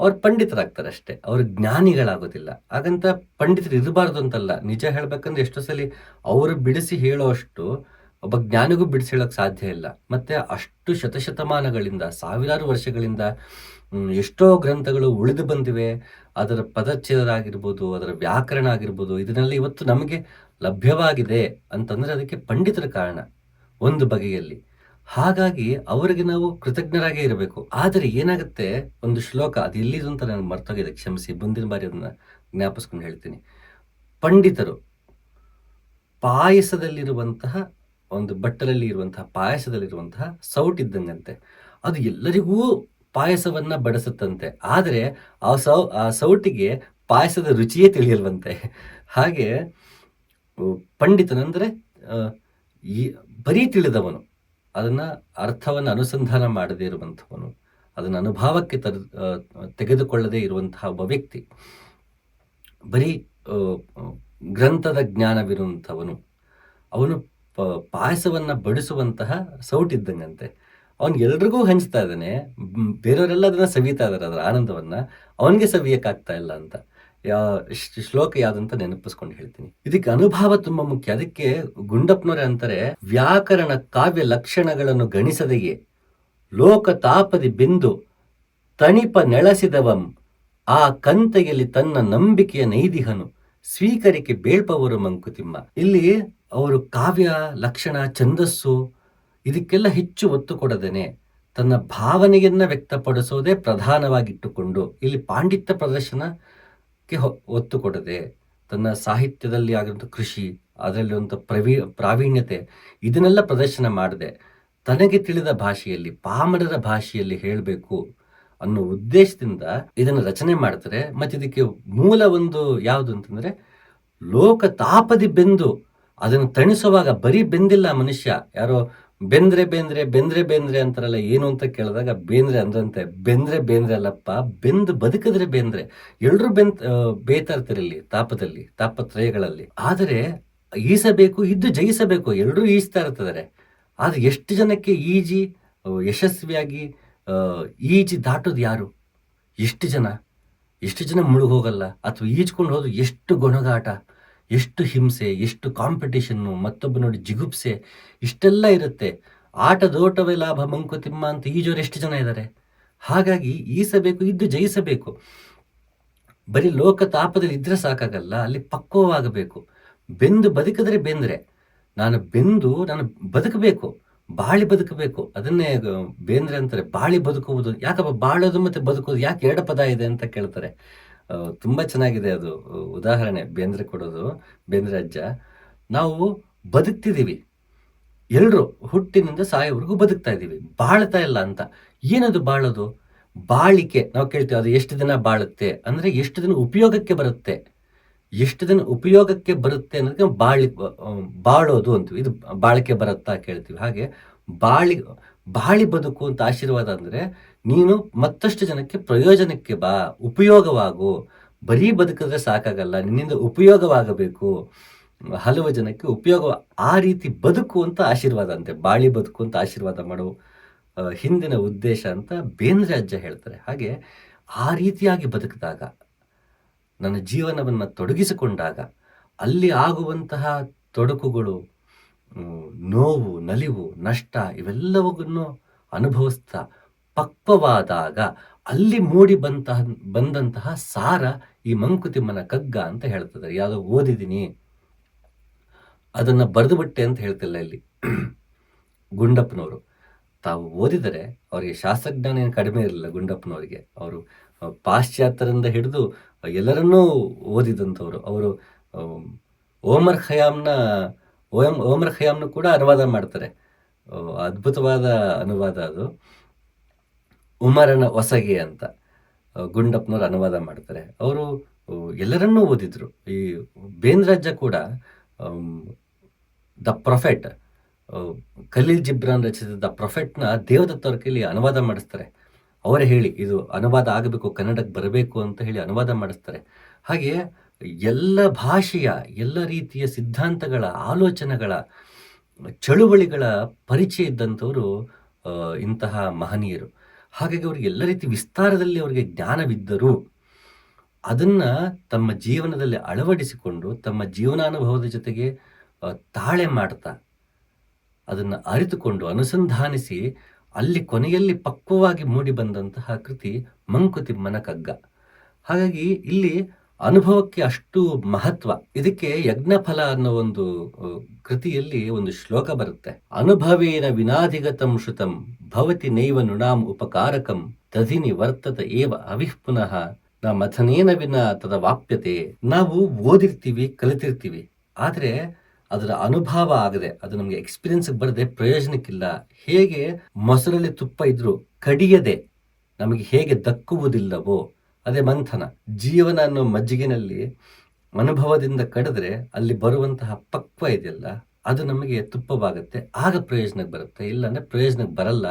ಅವ್ರು ಪಂಡಿತರಾಗ್ತಾರೆ ಅಷ್ಟೇ. ಅವರು ಜ್ಞಾನಿಗಳಾಗೋದಿಲ್ಲ. ಹಾಗಂತ ಪಂಡಿತರು ಇರಬಾರ್ದು ಅಂತಲ್ಲ. ನಿಜ ಹೇಳ್ಬೇಕಂದ್ರೆ ಎಷ್ಟೋ ಸಲ ಅವರು ಬಿಡಿಸಿ ಹೇಳೋಷ್ಟು ಒಬ್ಬ ಜ್ಞಾನಿಗೂ ಬಿಡಿಸಿ ಹೇಳಕ್ ಸಾಧ್ಯ ಇಲ್ಲ. ಮತ್ತೆ ಅಷ್ಟು ಶತಶತಮಾನಗಳಿಂದ, ಸಾವಿರಾರು ವರ್ಷಗಳಿಂದ ಎಷ್ಟೋ ಗ್ರಂಥಗಳು ಉಳಿದು ಬಂದಿವೆ. ಅದರ ಪದಚ್ಛೇದರಾಗಿರ್ಬೋದು, ಅದರ ವ್ಯಾಕರಣ ಆಗಿರ್ಬೋದು ಇದನ್ನೆಲ್ಲ ಇವತ್ತು ನಮಗೆ ಲಭ್ಯವಾಗಿದೆ ಅಂತಂದರೆ ಅದಕ್ಕೆ ಪಂಡಿತರ ಕಾರಣ ಒಂದು ಬಗೆಯಲ್ಲಿ. ಹಾಗಾಗಿ ಅವರಿಗೆ ನಾವು ಕೃತಜ್ಞರಾಗೇ ಇರಬೇಕು. ಆದರೆ ಏನಾಗುತ್ತೆ? ಒಂದು ಶ್ಲೋಕ, ಅದು ಎಲ್ಲಿದು ಅಂತ ನನಗೆ ಮರ್ತೋಗಿದೆ, ಕ್ಷಮಿಸಿ, ಮುಂದಿನ ಬಾರಿ ಅದನ್ನ ಜ್ಞಾಪಿಸ್ಕೊಂಡು ಹೇಳ್ತೀನಿ. ಪಂಡಿತರು ಪಾಯಸದಲ್ಲಿರುವಂತಹ ಒಂದು ಬಟ್ಟಲಲ್ಲಿ ಇರುವಂತಹ ಪಾಯಸದಲ್ಲಿರುವಂತಹ ಸೌಟ್ ಇದ್ದಂಗಂತೆ. ಅದು ಎಲ್ಲರಿಗೂ ಪಾಯಸವನ್ನ ಬಡಿಸುತ್ತಂತೆ. ಆದರೆ ಆ ಸೌ, ಆ ಸೌಟಿಗೆ ಪಾಯಸದ ರುಚಿಯೇ ತಿಳಿಯಲ್ವಂತೆ. ಹಾಗೆ ಪಂಡಿತನಂದರೆ ಈ ಬರೀ ತಿಳಿದವನು. ಅದನ್ನ ಅರ್ಥವನ್ನು ಅನುಸಂಧಾನ ಮಾಡದೇ ಇರುವಂಥವನು. ಅದನ್ನ ಅನುಭವಕ್ಕೆ ತರ ತೆಗೆದುಕೊಳ್ಳದೆ ಇರುವಂತಹ ಒಬ್ಬ ವ್ಯಕ್ತಿ. ಬರೀ ಗ್ರಂಥದ ಜ್ಞಾನವಿರುವಂಥವನು. ಅವನು ಪಾಯಸವನ್ನ ಬಡಿಸುವಂತಹ ಸೌಟಿದ್ದಂಗಂತೆ ಅವನು ಎಲ್ರಿಗೂ ಹಂಚ್ತಾ ಇದ್ದಾನೆ. ಬೇರೆಯವರೆಲ್ಲ ಅದನ್ನ ಸವಿತಾ ಇದಾರೆ, ಅದರ ಆನಂದವನ್ನ. ಅವನಿಗೆ ಸವಿಯಕ್ಕಾಗ್ತಾ ಇಲ್ಲ ಅಂತ. ಯಾ ಶ್ಲೋಕ ಯಾವ್ದಂತ ನೆನಪಿಸ್ಕೊಂಡು ಹೇಳ್ತೀನಿ. ಇದಕ್ಕೆ ಅನುಭವ ತುಂಬಾ ಮುಖ್ಯ. ಅದಕ್ಕೆ ಗುಂಡಪ್ಪನವರೇ ಅಂತಾರೆ, ವ್ಯಾಕರಣ ಕಾವ್ಯ ಲಕ್ಷಣಗಳನ್ನು ಗಣಿಸದೆಯೇ. ಲೋಕ ತಾಪದಿ ಬಿಂದು, ತಣಿಪ ನೆಳಸಿದವಂ, ಆ ಕಂತೆಯಲ್ಲಿ ತನ್ನ ನಂಬಿಕೆಯ ನೈದಿಹನು, ಸ್ವೀಕರಿಕೆ ಬೇಳ್ಪವರು ಮಂಕುತಿಮ್ಮ ಇಲ್ಲಿ ಅವರು ಕಾವ್ಯ, ಲಕ್ಷಣ, ಛಂದಸ್ಸು ಇದಕ್ಕೆಲ್ಲ ಹೆಚ್ಚು ಒತ್ತು ಕೊಡದೇನೆ. ತನ್ನ ಭಾವನೆಯನ್ನ ವ್ಯಕ್ತಪಡಿಸೋದೇ ಪ್ರಧಾನವಾಗಿಟ್ಟುಕೊಂಡು ಇಲ್ಲಿ ಪಾಂಡಿತ್ಯ ಪ್ರದರ್ಶನಕ್ಕೆ ಒತ್ತು ಕೊಡದೆ ತನ್ನ ಸಾಹಿತ್ಯದಲ್ಲಿ ಆಗಿರುವಂಥ ಕೃಷಿ, ಅದರಲ್ಲಿ ಪ್ರವೀ, ಪ್ರಾವೀಣ್ಯತೆ ಇದನ್ನೆಲ್ಲ ಪ್ರದರ್ಶನ ಮಾಡದೆ. ತನಗೆ ತಿಳಿದ ಭಾಷೆಯಲ್ಲಿ ಪಾಮರರ ಭಾಷೆಯಲ್ಲಿ ಹೇಳಬೇಕು ಅನ್ನೋ ಉದ್ದೇಶದಿಂದ ಇದನ್ನು ರಚನೆ ಮಾಡ್ತಾರೆ. ಮತ್ತು ಇದಕ್ಕೆ ಮೂಲ ಒಂದು ಯಾವುದು ಅಂತಂದರೆ ಲೋಕ ತಾಪದಿ ಬೆಂದು ಅದನ್ನು ತಣಿಸುವಾಗ ಬರೀ ಬೆಂದಿಲ್ಲ ಮನುಷ್ಯ. ಯಾರೋ ಬೆಂದ್ರೆ ಬೇಂದ್ರೆ ಬೆಂದ್ರೆ ಬೇಂದ್ರೆ ಅಂತಾರಲ್ಲ, ಏನು ಅಂತ ಕೇಳಿದಾಗ ಬೇಂದ್ರೆ ಅಂದ್ರಂತೆ. ಬೆಂದ್ರೆ ಬೇಂದ್ರೆ ಅಲ್ಲಪ್ಪ, ಬೆಂದು ಬದುಕಿದ್ರೆ ಬೇಂದ್ರೆ. ಎಲ್ಲರೂ ಬೆಂದ್ ಇಲ್ಲಿ ತಾಪದಲ್ಲಿ, ತಾಪತ್ರಯಗಳಲ್ಲಿ. ಆದರೆ ಈಸಬೇಕು, ಇದ್ದು ಜಯಿಸಬೇಕು ಎಲ್ಲರೂ ಈಜ್ತಾ ಇರ್ತಿದ್ದಾರೆ. ಆದ್ರೆ ಎಷ್ಟು ಜನಕ್ಕೆ ಈಜಿ ಯಶಸ್ವಿಯಾಗಿ ಈಜಿ ದಾಟೋದು ಯಾರು? ಎಷ್ಟು ಜನ? ಎಷ್ಟು ಜನ ಮುಳುಗೋಗಲ್ಲ ಅಥವಾ ಈಜ್ಕೊಂಡು ಹೋದ್ರು ಎಷ್ಟು ಗೊಣಗಾಟ? ಎಷ್ಟು ಹಿಂಸೆ, ಎಷ್ಟು ಕಾಂಪಿಟೇಷನ್ನು ಮತ್ತೊಬ್ಬ ನೋಡಿ ಜಿಗುಪ್ಸೆ, ಇಷ್ಟೆಲ್ಲ ಇರುತ್ತೆ. ಆಟದೋಟವೇ ಲಾಭ ಮಂಕುತಿಮ್ಮ ಅಂತ ಈಜೋರು ಎಷ್ಟು ಜನ ಇದ್ದಾರೆ ಹಾಗಾಗಿ ಈಸಬೇಕು, ಇದ್ದು ಜಯಿಸಬೇಕು. ಬರೀ ಲೋಕ ತಾಪದಲ್ಲಿ ಇದ್ರೆ ಸಾಕಾಗಲ್ಲ, ಅಲ್ಲಿ ಪಕ್ವವಾಗಬೇಕು. ಬೆಂದು ಬದುಕಿದ್ರೆ ಬೆಂದ್ರೆ. ನಾನು ಬೆಂದು, ನಾನು ಬದುಕಬೇಕು, ಬಾಳಿ ಬದುಕಬೇಕು. ಅದನ್ನೇ ಬೇಂದ್ರೆ ಅಂತಾರೆ, ಬಾಳಿ ಬದುಕುವುದು. ಯಾಕಪ್ಪ, ಬಾಳೋದು ಮತ್ತೆ ಬದುಕೋದು ಯಾಕೆ ಎರಡು ಪದ ಇದೆ ಅಂತ ಕೇಳ್ತಾರೆ. ತುಂಬಾ ಚೆನ್ನಾಗಿದೆ ಅದು. ಉದಾಹರಣೆ, ಬೇಂದ್ರೆ ಕೊಡೋದು, ಬೇಂದ್ರೆ ಅಜ್ಜ. ನಾವು ಬದುಕ್ತಿದ್ದೀವಿ. ಎಲ್ಲರೂ ಹುಟ್ಟಿನಿಂದ ಸಾಯೋವರೆಗೂ ಬದುಕ್ತಾ ಇದ್ದೀವಿ. ಬಾಳ್ತಾ ಇಲ್ಲ ಅಂತ. ಏನದು ಬಾಳೋದು? ಬಾಳಿಕೆ. ನಾವು ಕೇಳ್ತೀವಿ, ಅದು ಎಷ್ಟು ದಿನ ಬಾಳುತ್ತೆ? ಅಂದ್ರೆ ಎಷ್ಟು ದಿನ ಉಪಯೋಗಕ್ಕೆ ಬರುತ್ತೆ? ಎಷ್ಟು ದಿನ ಉಪಯೋಗಕ್ಕೆ ಬರುತ್ತೆ ಅನ್ನೋದಕ್ಕೆ ಬಾಳಿ ಬಾಳೋದು ಅಂತೀವಿ. ಇದು ಬಾಳಿಕೆ ಬರುತ್ತಾ ಕೇಳ್ತೀವಿ. ಹಾಗೆ ಬಾಳಿ ಬಾಳಿ ಬದುಕು ಅಂತ ಆಶೀರ್ವಾದ ಅಂದ್ರೆ ನೀನು ಮತ್ತಷ್ಟು ಜನಕ್ಕೆ ಪ್ರಯೋಜನಕ್ಕೆ ಬಾ, ಉಪಯೋಗವಾಗು. ಬರೀ ಬದುಕಿದ್ರೆ ಸಾಕಾಗಲ್ಲ, ನಿನ್ನಿಂದ ಉಪಯೋಗವಾಗಬೇಕು. ಹಲವು ಜನಕ್ಕೆ ಉಪಯೋಗ, ಆ ರೀತಿ ಬದುಕು ಅಂತ ಆಶೀರ್ವಾದ ಅಂತೆ, ಬಾಳಿ ಬದುಕು ಅಂತ ಆಶೀರ್ವಾದ ಮಾಡೋ ಹಿಂದಿನ ಉದ್ದೇಶ ಅಂತ ಬೇಂದ್ರೆ ಅಜ್ಜ ಹೇಳ್ತಾರೆ. ಹಾಗೆ ಆ ರೀತಿಯಾಗಿ ಬದುಕಿದಾಗ, ನನ್ನ ಜೀವನವನ್ನು ತೊಡಗಿಸಿಕೊಂಡಾಗ, ಅಲ್ಲಿ ಆಗುವಂತಹ ತೊಡಕುಗಳು ನೋವು, ನಲಿವು, ನಷ್ಟ ಇವೆಲ್ಲವನ್ನು ಅನುಭವಿಸ್ತಾ ಪಕ್ವವಾದಾಗ ಅಲ್ಲಿ ಮೂಡಿ ಬಂತಹ, ಬಂದಂತಹ ಸಾರ ಈ ಮಂಕುತಿಮ್ಮನ ಕಗ್ಗ ಅಂತ ಹೇಳ್ತಿದ್ದಾರೆ ಯಾವುದೋ ಓದಿದ್ದೀನಿ. ಅದನ್ನ ಬರೆದು ಬಿಟ್ಟೆ ಅಂತ ಹೇಳ್ತಿಲ್ಲ ಇಲ್ಲಿ. ಗುಂಡಪ್ಪನವರು. ತಾವು ಓದಿದರೆ ಅವರಿಗೆ ಶಾಸ್ತ್ರಜ್ಞಾನ ಏನು ಕಡಿಮೆ ಇರಲಿಲ್ಲ ಗುಂಡಪ್ಪನವರಿಗೆ. ಅವರು ಪಾಶ್ಚಾತ್ಯರಿಂದ ಹಿಡಿದು ಎಲ್ಲರನ್ನೂ ಓದಿದಂಥವ್ರು. ಅವರು ಓಮರ್ ಖಯಾಮ್ನ ಓಮ್ ಓಮರ್ ಖಯಾಮ್ನ ಕೂಡ ಅನುವಾದ ಮಾಡ್ತಾರೆ. ಅದ್ಭುತವಾದ ಅನುವಾದ ಅದು. ಉಮರನ ಹೊಸಗೆ ಅಂತ ಗುಂಡಪ್ಪನವ್ರು ಅನುವಾದ ಮಾಡ್ತಾರೆ. ಅವರು ಎಲ್ಲರನ್ನೂ ಓದಿದ್ರು. ಈ ಬೇಂದ್ರಾಜ್ಯ ಕೂಡ ದ ಪ್ರೊಫೆಟ್ ಖಲೀಲ್ ಜಿಬ್ರಾನ್ ರಚಿಸಿದ ದ ಪ್ರೊಫೆಟ್ನ ದೇವದತ್ತವ್ರ ಕೈಲಿ ಅನುವಾದ ಮಾಡಿಸ್ತಾರೆ. ಅವರೇ ಹೇಳಿ, ಇದು ಅನುವಾದ ಆಗಬೇಕು, ಕನ್ನಡಕ್ಕೆ ಬರಬೇಕು ಅಂತ ಹೇಳಿ ಅನುವಾದ ಮಾಡಿಸ್ತಾರೆ. ಹಾಗೆ ಎಲ್ಲ ಭಾಷೆಯ, ಎಲ್ಲ ರೀತಿಯ ಸಿದ್ಧಾಂತಗಳ, ಆಲೋಚನೆಗಳ, ಚಳುವಳಿಗಳ ಪರಿಚಯ ಇದ್ದಂಥವರು ಇಂತಹ ಮಹನೀಯರು. ಹಾಗಾಗಿ ಅವರಿಗೆ ಎಲ್ಲ ರೀತಿ ವಿಸ್ತಾರದಲ್ಲಿ ಅವರಿಗೆ ಜ್ಞಾನವಿದ್ದರೂ ಅದನ್ನ ತಮ್ಮ ಜೀವನದಲ್ಲಿ ಅಳವಡಿಸಿಕೊಂಡು ತಮ್ಮ ಜೀವನಾನುಭವದ ಜೊತೆಗೆ ತಾಳೆ ಮಾಡ್ತಾ ಅದನ್ನು ಅರಿತುಕೊಂಡು ಅನುಸಂಧಾನಿಸಿ ಅಲ್ಲಿ ಕೊನೆಯಲ್ಲಿ ಪಕ್ವವಾಗಿ ಮೂಡಿ ಬಂದಂತಹ ಕೃತಿ ಮಂಕುತಿಮ್ಮನ ಕಗ್ಗ. ಹಾಗಾಗಿ ಇಲ್ಲಿ ಅನುಭವಕ್ಕೆ ಅಷ್ಟು ಮಹತ್ವ. ಇದಕ್ಕೆ ಯಜ್ಞಫಲ ಅನ್ನೋ ಒಂದು ಕೃತಿಯಲ್ಲಿ ಒಂದು ಶ್ಲೋಕ ಬರುತ್ತೆ. ಅನುಭವೇನ ವಿನಾಧಿಗತಂ ಶ್ರುತಂ ಭವತಿ ನೈವ ನುಣಾಂ ಉಪಕಾರಕಂ ತದಿನಿ ವರ್ತತ ಏವ ಅವಿಹ್ ಪುನಃ ನ ಮಥನೇನ ವಿನ ತದ ವಾಪ್ಯತೆ. ನಾವು ಓದಿರ್ತೀವಿ, ಕಲಿತಿರ್ತೀವಿ. ಆದ್ರೆ ಅದರ ಅನುಭವ ಆಗದೆ, ಅದು ನಮಗೆ ಎಕ್ಸ್ಪೀರಿಯನ್ಸ್ ಬರದೆ ಪ್ರಯೋಜನಕ್ಕಿಲ್ಲ. ಹೇಗೆ ಮೊಸರಲ್ಲಿ ತುಪ್ಪ ಇದ್ರು ಕಡಿಯದೆ ನಮಗೆ ಹೇಗೆ ದಕ್ಕುವುದಿಲ್ಲವೋ ಅದೇ ಮಂಥನ. ಜೀವನ ಅನ್ನೋ ಮಜ್ಜಿಗೆನಲ್ಲಿ ಅನುಭವದಿಂದ ಕಡಿದ್ರೆ ಅಲ್ಲಿ ಬರುವಂತಹ ಪಕ್ವ ಇದೆಯಲ್ಲ, ಅದು ನಮಗೆ ತುಪ್ಪವಾಗುತ್ತೆ. ಆಗ ಪ್ರಯೋಜನಕ್ಕೆ ಬರುತ್ತೆ. ಇಲ್ಲಾಂದರೆ ಪ್ರಯೋಜನಕ್ಕೆ ಬರಲ್ಲ.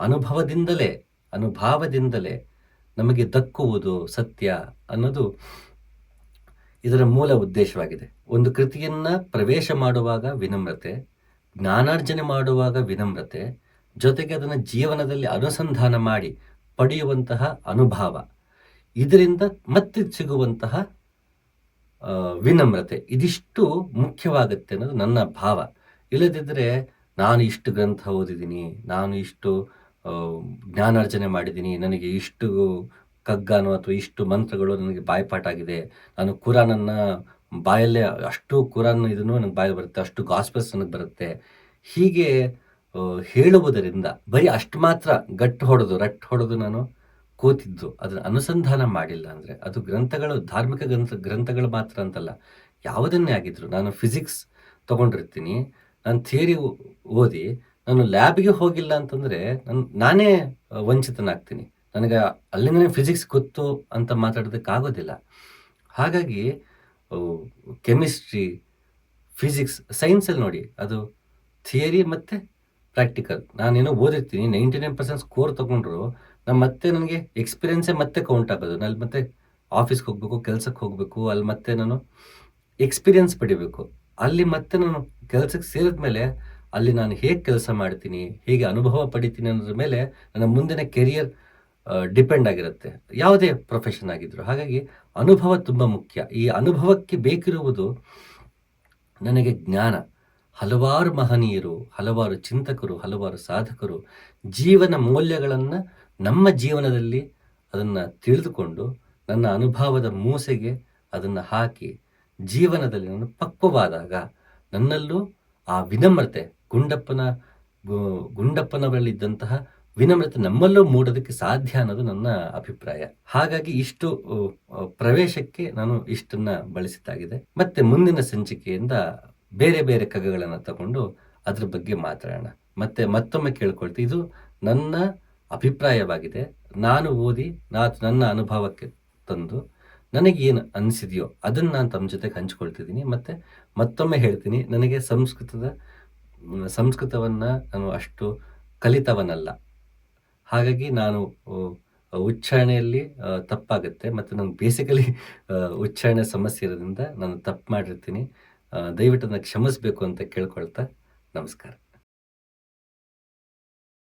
ಅನುಭವದಿಂದಲೇ, ಅನುಭಾವದಿಂದಲೇ ನಮಗೆ ದಕ್ಕುವುದು ಸತ್ಯ ಅನ್ನೋದು ಇದರ ಮೂಲ ಉದ್ದೇಶವಾಗಿದೆ. ಒಂದು ಕೃತಿಯನ್ನ ಪ್ರವೇಶ ಮಾಡುವಾಗ ವಿನಮ್ರತೆ, ಜ್ಞಾನಾರ್ಜನೆ ಮಾಡುವಾಗ ವಿನಮ್ರತೆ, ಜೊತೆಗೆ ಅದನ್ನು ಜೀವನದಲ್ಲಿ ಅನುಸಂಧಾನ ಮಾಡಿ ಪಡೆಯುವಂತಹ ಅನುಭವ. ಇದರಿಂದ ಮತ್ತೆ ಸಿಗುವಂತಹ ವಿನಮ್ರತೆ ಇದಿಷ್ಟು ಮುಖ್ಯವಾಗುತ್ತೆ ಅನ್ನೋದು ನನ್ನ ಭಾವ. ಇಲ್ಲದಿದ್ದರೆ ನಾನು ಇಷ್ಟು ಗ್ರಂಥ ಓದಿದ್ದೀನಿ, ನಾನು ಇಷ್ಟು ಜ್ಞಾನಾರ್ಜನೆ ಮಾಡಿದ್ದೀನಿ, ನನಗೆ ಇಷ್ಟು ಕಗ್ಗಾನು ಅಥವಾ ಇಷ್ಟು ಮಂತ್ರಗಳು ನನಗೆ ಬಾಯ್ಪಾಟಾಗಿದೆ, ನಾನು ಕುರಾನನ್ನು ಬಾಯಲ್ಲೇ ಅಷ್ಟು ಕುರಾನ್ ಇದನ್ನು ನನಗೆ ಬಾಯಲ್ಲಿ ಬರುತ್ತೆ, ಅಷ್ಟು ಗಾಸ್ಪಲ್ಸ್ ನನಗೆ ಬರುತ್ತೆ. ಹೀಗೆ ಹೇಳುವುದರಿಂದ ಬರೀ ಅಷ್ಟು ಮಾತ್ರ ಗಟ್ಟು ಹೊಡೆದು ರಟ್ಟು ಹೊಡೆದು ನಾನು ಕೂತಿದ್ದು, ಅದನ್ನ ಅನುಸಂಧಾನ ಮಾಡಿಲ್ಲ ಅಂದ್ರೆ ಅದು ಗ್ರಂಥಗಳು, ಧಾರ್ಮಿಕ ಗ್ರಂಥ, ಗ್ರಂಥಗಳು ಮಾತ್ರ ಅಂತಲ್ಲ. ಯಾವುದನ್ನೇ ಆಗಿದ್ರು ನಾನು ಫಿಸಿಕ್ಸ್ ತಗೊಂಡಿರ್ತೀನಿ, ನಾನು ಥಿಯರಿ ಓದಿ, ನಾನು ಲ್ಯಾಬ್ಗೆ ಹೋಗಿಲ್ಲ ಅಂತಂದ್ರೆ ನನ್, ನಾನೇ ವಂಚಿತನಾಗ್ತೀನಿ. ನನಗೆ ಅಲ್ಲಿಂದನೇ ಫಿಸಿಕ್ಸ್ ಗೊತ್ತು ಅಂತ ಮಾತಾಡೋದಕ್ಕೆ ಆಗೋದಿಲ್ಲ. ಹಾಗಾಗಿ ಕೆಮಿಸ್ಟ್ರಿ ಫಿಸಿಕ್ಸ್ ಸೈನ್ಸಲ್ಲಿ ನೋಡಿ, ಅದು ಥಿಯರಿ ಮತ್ತು ಪ್ರಾಕ್ಟಿಕಲ್ ನಾನೇನೋ ಓದಿರ್ತೀನಿ ನೈಂಟಿ ನೈನ್ ಪರ್ಸೆಂಟ್ ಸ್ಕೋರ್ ತೊಗೊಂಡ್ರು ನಾನು ಮತ್ತೆ ನನಗೆ ಎಕ್ಸ್ಪೀರಿಯನ್ಸೇ ಮತ್ತೆ ಕೌಂಟ್ ಆಗೋದು. ನಾನು ಮತ್ತೆ ಆಫೀಸ್ಗೆ ಹೋಗಬೇಕು ಕೆಲಸಕ್ಕೆ ಹೋಗಬೇಕು, ಅಲ್ಲಿ ಮತ್ತೆ ನಾನು ಎಕ್ಸ್ಪೀರಿಯನ್ಸ್ ಪಡಿಬೇಕು. ಅಲ್ಲಿ ಮತ್ತೆ ನಾನು ಕೆಲಸಕ್ಕೆ ಸೇರಿದ ಮೇಲೆ ಅಲ್ಲಿ ನಾನು ಹೇಗೆ ಕೆಲಸ ಮಾಡ್ತೀನಿ, ಹೇಗೆ ಅನುಭವ ಪಡಿತೀನಿ ಅನ್ನೋದ್ರ ಮೇಲೆ ನನ್ನ ಮುಂದಿನ ಕೆರಿಯರ್ ಡಿಪೆಂಡ್ ಆಗಿರುತ್ತೆ. ಯಾವುದೇ ಪ್ರೊಫೆಷನ್ ಆಗಿದ್ರು. ಹಾಗಾಗಿ ಅನುಭವ ತುಂಬ ಮುಖ್ಯ. ಈ ಅನುಭವಕ್ಕೆ ಬೇಕಿರುವುದು ನನಗೆ ಜ್ಞಾನ. ಹಲವಾರು ಮಹನೀಯರು, ಹಲವಾರು ಚಿಂತಕರು, ಹಲವಾರು ಸಾಧಕರು ಜೀವನ ಮೌಲ್ಯಗಳನ್ನು ನಮ್ಮ ಜೀವನದಲ್ಲಿ ಅದನ್ನು ತಿಳಿದುಕೊಂಡು ನನ್ನ ಅನುಭವದ ಮೂಸೆಗೆ ಅದನ್ನು ಹಾಕಿ ಜೀವನದಲ್ಲಿ ನಾನು ಪಕ್ವವಾದಾಗ ನನ್ನಲ್ಲೂ ಆ ವಿನಮ್ರತೆ ಗುಂಡಪ್ಪನ ಗುಂಡಪ್ಪನವರಲ್ಲಿದ್ದಂತಹ ವಿನಮ್ರತೆ ನಮ್ಮಲ್ಲೂ ಮೂಡೋದಕ್ಕೆ ಸಾಧ್ಯ ಅನ್ನೋದು ನನ್ನ ಅಭಿಪ್ರಾಯ. ಹಾಗಾಗಿ ಇಷ್ಟು ಪ್ರವೇಶಕ್ಕೆ ನಾನು ಇಷ್ಟನ್ನ ಬಳಸಿದ್ದಾಗಿದೆ. ಮತ್ತೆ ಮುಂದಿನ ಸಂಚಿಕೆಯಿಂದ ಬೇರೆ ಬೇರೆ ಕಗಗಳನ್ನು ತಗೊಂಡು ಅದ್ರ ಬಗ್ಗೆ ಮಾತಾಡೋಣ. ಮತ್ತೆ ಮತ್ತೊಮ್ಮೆ ಕೇಳ್ಕೊಳ್ತೀವಿ. ಇದು ನನ್ನ ಅಭಿಪ್ರಾಯವಾಗಿದೆ. ನಾನು ಓದಿ ನಾ ನನ್ನ ಅನುಭವಕ್ಕೆ ತಂದು ನನಗೆ ಏನು ಅನಿಸಿದೆಯೋ ಅದನ್ನು ನಾನು ತಮ್ಮ ಜೊತೆಗೆ ಹಂಚ್ಕೊಳ್ತಿದ್ದೀನಿ. ಮತ್ತು ಮತ್ತೊಮ್ಮೆ ಹೇಳ್ತೀನಿ, ನನಗೆ ಸಂಸ್ಕೃತದ, ಸಂಸ್ಕೃತವನ್ನು ನಾನು ಅಷ್ಟು ಕಲಿತವನಲ್ಲ. ಹಾಗಾಗಿ ನಾನು ಉಚ್ಚಾರಣೆಯಲ್ಲಿ ತಪ್ಪಾಗುತ್ತೆ. ಮತ್ತು ನಾನು ಬೇಸಿಕಲಿ ಉಚ್ಚಾರಣೆ ಸಮಸ್ಯೆ ಇರೋದ್ರಿಂದ ನಾನು ತಪ್ಪು ಮಾಡಿರ್ತೀನಿ. ದಯವಿಟ್ಟು ನನಗೆ ಕ್ಷಮಿಸಬೇಕು ಅಂತ ಕೇಳ್ಕೊಳ್ತಾ ನಮಸ್ಕಾರ.